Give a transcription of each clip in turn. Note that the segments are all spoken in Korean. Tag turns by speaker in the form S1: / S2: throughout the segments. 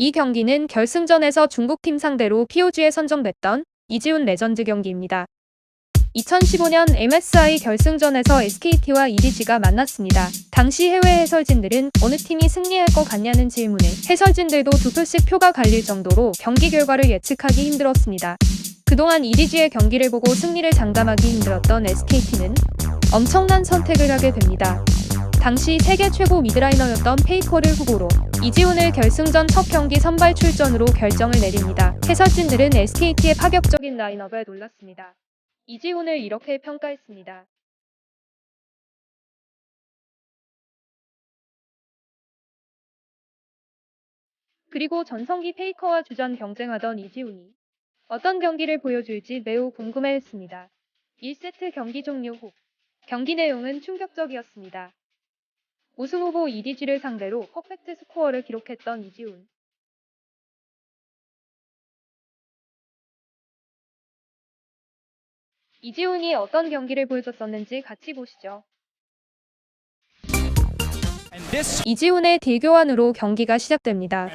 S1: 이 경기는 결승전에서 중국팀 상대로 POG에 선정됐던 이지훈 레전드 경기입니다. 2015년 MSI 결승전에서 SKT와 EDG가 만났습니다. 당시 해외 해설진들은 어느 팀이 승리할 것 같냐는 질문에 해설진들도 두 표씩 표가 갈릴 정도로 경기 결과를 예측하기 힘들었습니다. 그동안 EDG의 경기를 보고 승리를 장담하기 힘들었던 SKT는 엄청난 선택을 하게 됩니다. 당시 세계 최고 미드라이너였던 페이커를 후보로 이지훈을 결승전 첫 경기 선발 출전으로 결정을 내립니다. 해설진들은 SKT의 파격적인 라인업에 놀랐습니다. 이지훈을 이렇게 평가했습니다. 그리고 전성기 페이커와 주전 경쟁하던 이지훈이 어떤 경기를 보여줄지 매우 궁금해했습니다. 1세트 경기 종료 후 경기 내용은 충격적이었습니다. 우승 후보 EDG를 상대로 퍼펙트 스코어를 기록했던 이지훈. 이지훈이 어떤 경기를 보여줬었는지 같이 보시죠. 이지훈의 딜 교환으로 경기가 시작됩니다.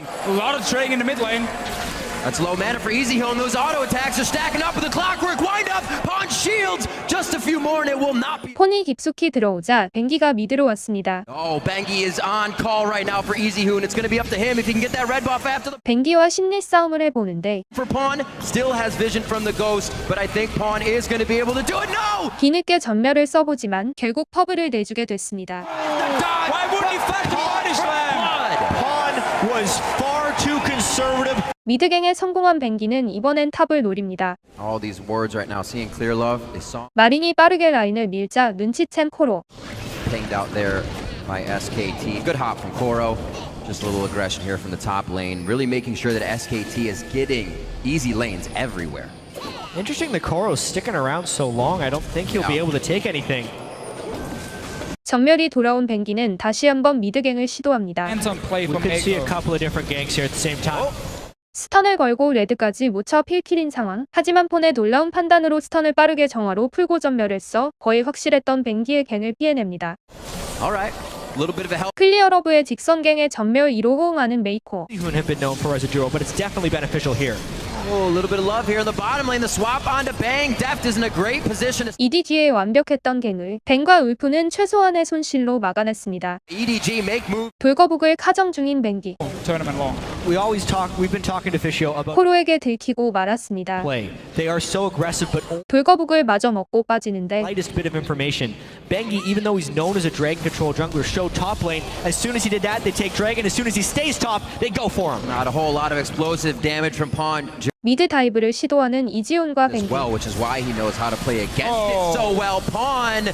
S2: a lot of trading in the mid lane.
S3: That's low mana for Easy Hill, and those auto attacks are stacking up with the clockwork wind up. Pawn shields, just a few more, and it will not be.
S1: 폰이 깊숙이 들어오자 뱅기가 미드로 왔습니다.
S3: Oh, Bengi is on call right now for Easy Hoon. It's going to be up to him if he can get that red buff after the
S1: 뱅기와 심리 싸움을 해보는데
S3: for Pawn. Still has vision from the ghost, but I think Pawn is going to be able to do it. No!
S1: 뒤늦게 전멸을 써보지만 결국 퍼블을 내주게 됐습니다.
S2: Why wouldn't he fight the punish them?
S4: Pawn was far too conservative.
S1: 미드갱에 성공한 뱅기는 이번엔 탑을 노립니다.
S3: All these words right now, seeing clear love is song
S1: 마린이 빠르게 라인을 밀자 눈치챈 코로
S3: pinged out there by SKT. Good hop from Koro. Just a little aggression here from the top lane, really making sure that SKT is getting easy lanes everywhere.
S4: Interesting that Koro's sticking around so long. I don't think he'll be able to take anything.
S1: 전멸이 돌아온 뱅기는 다시 한번 미드갱을 시도합니다.
S4: We could see a couple of different ganks here at the same time.
S1: 스턴을 걸고 레드까지 묻혀 필킬인 상황. 하지만 폰의 놀라운 판단으로 스턴을 빠르게 정화로 풀고 전멸을 써 거의 확실했던 뱅기의 갱을 피해냅니다. 클리어러브의 직선갱에 전멸 2로 호응하는 메이코.
S3: Oh.
S1: EDG의 완벽했던 갱을 뱅과 울프는 최소한의 손실로 막아냈습니다.
S3: EDG E make move.
S1: 돌거북을 카정 중인 뱅기.
S2: Tournament long.
S4: We always talk. We've been talking to Fischio about
S1: 코로에게 들키고 말았습니다.
S4: play. They are so aggressive, but only
S1: 돌거북을 마저 먹고 빠지는데
S4: lightest bit of information. Bengi, even though he's known as a dragon control jungler, showed top lane. As soon as he did that, they take dragon. As soon as he stays top, they go for him.
S3: Not a whole lot of explosive damage from Pawn
S1: 미드 다이브를 시도하는 이지훈과
S3: as
S1: 뱅기.
S3: well, which is why he knows how to play against
S2: Oh.
S3: it so well. Pawn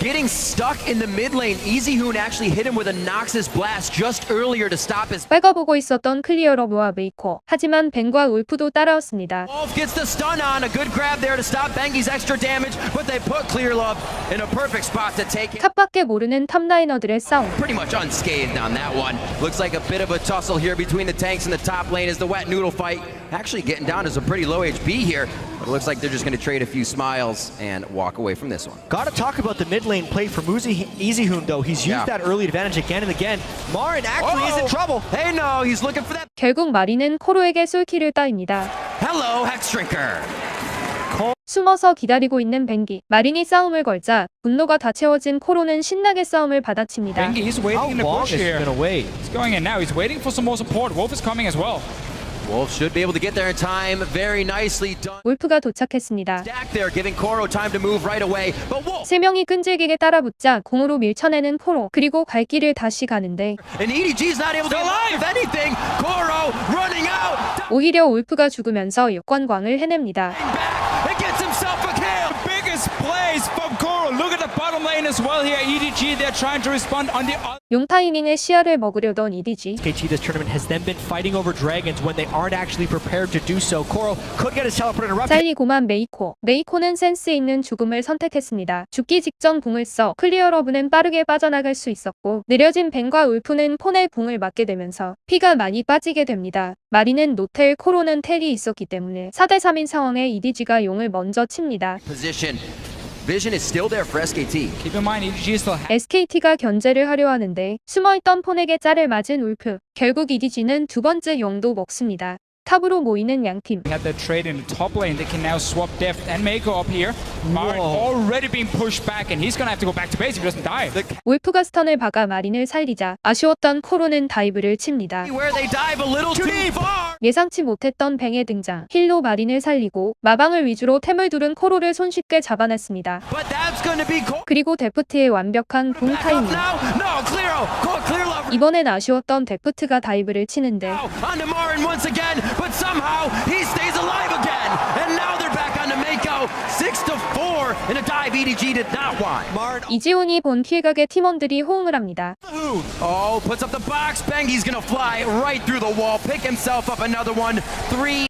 S3: getting stuck in the mid lane. Easy Hoon actually hit him with a Noxus blast just earlier to stop his.
S1: 빨가보고 있었던 클리어러브와 메이코. 하지만 뱅과 울프도 따라왔습니다.
S3: Wolf gets the stun on. A good grab there to stop Bengi's extra damage, but they put Clear Love in a perfect spot to take it.
S1: 탑밖에 모르는 탑라이너들의 싸움.
S3: Pretty much unscathed on that one. Looks like a bit of a tussle here between the tanks and the top lane as the wet noodle fight. Actually getting down to some pretty low HP here. But it looks like they're just going to trade a few smiles and walk away from this one.
S4: Got to talk about the mid lane play for Muzi Easyhoon, though. He's used
S3: Yeah.
S4: that early advantage again and again. Marin actually is in
S3: Oh!
S4: trouble.
S3: Hey, no, he's looking for that.
S1: 결국 마리는 코로에게 솔킬을 따입니다.
S3: Hello, Hex Drinker.
S1: 숨어서 기다리고 있는 뱅기. 마린이 싸움을 걸자 분노가 다 채워진 코로는 신나게 싸움을 받아칩니다.
S2: Bengi, he's waiting
S4: How
S2: in the
S4: long
S2: bush
S4: is he
S2: here.
S4: gonna wait?
S2: He's going in now. He's waiting for some more support. Wolf is coming as well.
S3: Wolf should be able to get there in time. Very nicely done.
S1: 울프가 도착했습니다.
S3: Stack there, giving Koro time to move right away. But Wolf
S1: 세 명이 끈질기게 따라붙자 공으로 밀쳐내는 코로. 그리고 갈 길을 다시 가는데
S3: and EDG's not able to
S2: alive!
S3: anything. Koro running out.
S1: 오히려 울프가 죽으면서 역관광을 해냅니다.
S3: Back and gets himself a kill.
S2: Biggest plays
S1: 용 타이밍에 시야를 먹으려던 EDG.
S4: KT this tournament has then been fighting over dragons when they aren't actually prepared to do so. Koro could get his teleport interrupted.
S1: 잘리고만 메이코. 메이코는 센스 있는 죽음을 선택했습니다. 죽기 직전 궁을 써 클리어러브는 빠르게 빠져나갈 수 있었고 느려진 벤과 울프는 폰의 궁을 맞게 되면서 피가 많이 빠지게 됩니다. 마리는 노텔, 코로는 텔이 있었기 때문에 4대3인 상황에 EDG가 용을 먼저 칩니다.
S3: Position. Vision is still there for SKT.
S2: Keep in mind, EDG still has
S1: SKT가 견제를 하려 하는데 숨어있던 폰에게 짤을 맞은 울프. 결국 EDG는 두 번째 용도 먹습니다. 탑으로 모이는 양팀.
S2: had the trade in the top lane. They can now swap Deft and Mako up here. Marin already being pushed back, and he's gonna have to go back to base if he doesn't die.
S1: 울프가 스턴을 박아 마린을 살리자 아쉬웠던 코로는 다이브를 칩니다.
S3: Where they dive a little too far.
S1: 예상치 못했던 뱅의 등장. 힐로 마린을 살리고 마방을 위주로 템을 두른 코로를 손쉽게 잡아냈습니다.
S3: But that's to be Cole.
S1: 그리고 데프트의 완벽한
S3: up
S1: 타이밍.
S3: now. No, Clearo. Cole.
S1: 이번엔 아쉬웠던 데프트가 다이브를 치는데 이지훈이 본 킬각의 팀원들이 호응을 합니다.
S3: Oh.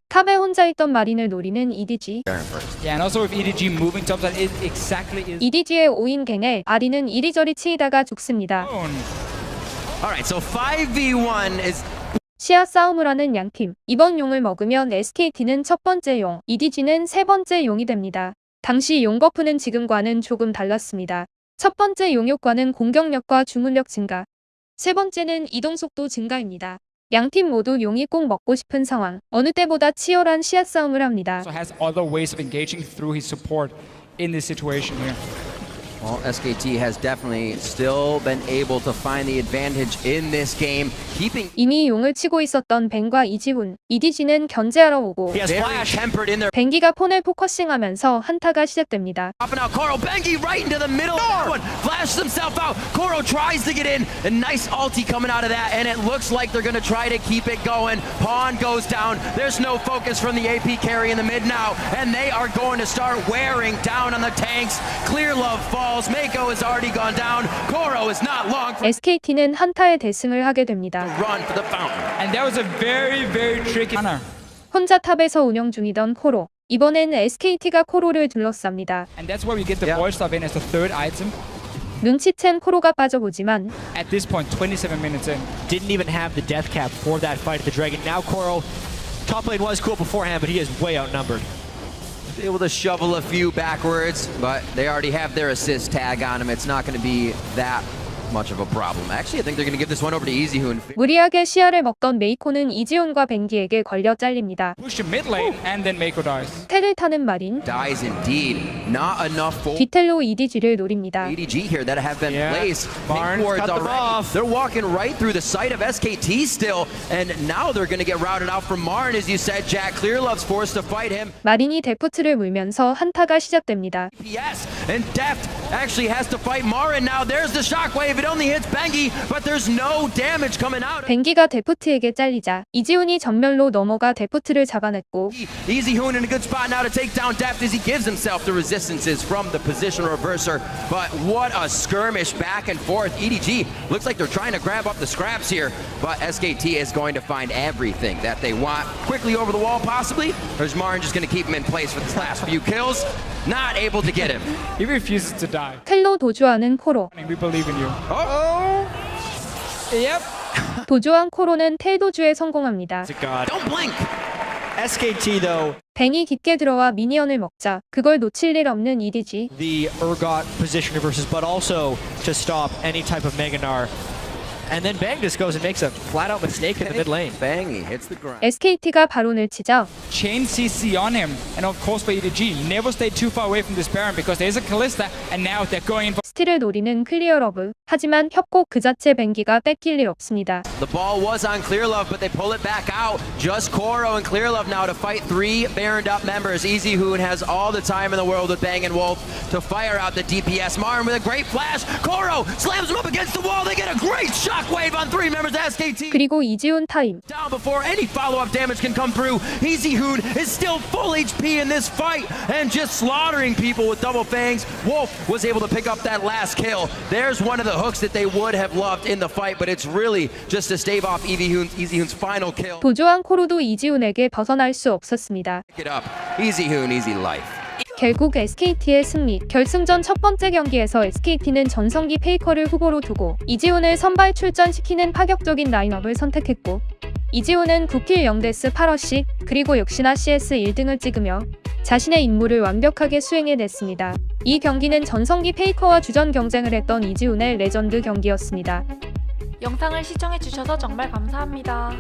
S1: 탑에 혼자 있던 마린을 노리는 EDG.
S2: Yeah, and also with EDG moving top side, it exactly is
S1: EDG의 5인 갱에 아리는 이리저리 치이다가 죽습니다.
S2: Own.
S3: All right, so 5v1 is
S1: 시야 싸움을 하는 양팀. 이번 용을 먹으면 SKT는 첫 번째 용, EDG는 세 번째 용이 됩니다. 당시 용 버프는 지금과는 조금 달랐습니다. 첫 번째 용 효과는 공격력과 주문력 증가. 세 번째는 이동속도 증가입니다. 양팀 모두 용이 꼭 먹고 싶은 상황. 어느 때보다 치열한 시야 싸움을 합니다.
S2: Also has other ways of engaging through his support in this situation here.
S3: Well, SKT has definitely still been able to find the advantage in this game, keeping
S1: 이미 용을 치고 있었던 벤과 이지훈, EDG는 견제하러 오고
S4: he has
S3: very
S4: flash.
S3: tempered in their
S1: 벤기가 폰을 포커싱하면서 한타가 시작됩니다.
S3: popping out Koro Bengi right into the middle of that one. Flashes himself out. Koro tries to get in. A nice ulti coming out of that, and it looks like they're gonna try to keep it going. Pawn goes down. There's no focus from the AP carry in the mid now, and they are going to start wearing down on the tanks. Clear love falls. Mako has already gone down. Koro is not long for
S1: SKT는 한타의 대승을 하게 됩니다.
S3: run for the fountain.
S2: And that was a very, very tricky counter.
S1: 혼자 탑에서 운영 중이던 코로. 이번엔 SKT가 코로를 둘러쌉니다.
S2: And that's where we get the
S3: Yeah.
S2: void stuff in as the third item.
S1: 눈치챈 코로가 빠져보지만
S2: At this point, 27 minutes in.
S4: Didn't even have the death cap for that fight at the Dragon. Now Koro, top lane was cool beforehand, but he is way outnumbered.
S3: Able to shovel a few backwards, but they already have their assist tag on him. It's not going to be that much of a problem. Actually, I think they're going to give this one over to Easy Hoon.
S1: 무리하게 시야를 먹던 메이코는 이지훈과 벤기에게 걸려 잘립니다.
S2: Push to mid lane, and then Mako dies.
S1: 텔을 타는 마린,
S3: Dies indeed. Not enough for
S1: 디텔로 EDG를 노립니다.
S3: ADG here that have been
S2: Yeah.
S3: placed.
S2: Barnes
S3: Pink wards
S4: cut them
S3: already.
S4: off.
S3: They're walking right through the site of SKT still, and now they're going to get routed out from Marn, as you said, Jack. Clearlove's forced to fight him.
S1: 마린이 데프트를 물면서 한타가 시작됩니다.
S3: PS and Deft actually has to fight Marin now. There's the shockwave. It only hits Bengi, but there's no damage coming out.
S1: 벤기가 데프트에게 잘리자 이지훈이 전멸로 넘어가 데프트를 잡아냈고
S3: Easy Hoon in a good spot now to take down Deft as he gives himself the resistances from the position reverser. But what a skirmish back and forth. EDG looks like they're trying to grab up the scraps here, but SKT is going to find everything that they want. Quickly over the wall, possibly. Or is Marin just going to keep him in place for the last few kills? Not able to get him.
S2: He refuses to die.
S1: 텔로 도주하는 코로.
S2: We believe in you.
S3: Oh,
S2: Yep.
S1: 도주한 코로는 텔 도주에 성공합니다.
S3: Don't blink.
S4: SKT though,
S1: 뱅이 깊게 들어와 미니언을 먹자 그걸 놓칠 일 없는 EDG.
S4: the Urgot positioner versus, but also to stop any type of Meganar. And then Bang just goes and makes a flat out mistake in the mid lane.
S3: Bangy hits the ground.
S1: SKT가 바론을 치자
S2: Chain CC on him. And of course for EDG, never stay too far away from this Baron because there's a Callista, and now they're going in for
S1: 스틸을 노리는 클리어러브. 하지만 협곡 그 자체 뱅기가 뺏길 일 없습니다.
S3: The ball was on Clearlove, but they pull it back out. Just Koro and Clearlove now to fight three Baroned up members. Easy Hoon has all the time in the world with Bang and Wolf to fire out the DPS. Marin with a great flash. Koro slams him up against the wall. They get a great shockwave on three members of SKT.
S1: 그리고 이지훈 타임.
S3: Down before any follow-up damage can come through. Easy Hoon is still full HP in this fight and just slaughtering people with double fangs. Wolf was able to pick up that last kill. There's one of the hooks that they would have loved in the fight, but it's really just to stave off Easy Hoon's, Easy Hoon's final kill.
S1: 도주한 코로도 이지훈에게 벗어날 수 없었습니다.
S3: It up. Easy Hoon, easy life.
S1: 결국 SKT의 승리. 결승전 첫 번째 경기에서 SKT는 전성기 페이커를 후보로 두고 이지훈을 선발 출전시키는 파격적인 라인업을 선택했고 이지훈은 9킬 0데스 8어씩 그리고 역시나 CS 1등을 찍으며 자신의 임무를 완벽하게 수행해냈습니다. 이 경기는 전성기 페이커와 주전 경쟁을 했던 이지훈의 레전드 경기였습니다.
S5: 영상을 시청해주셔서 정말 감사합니다.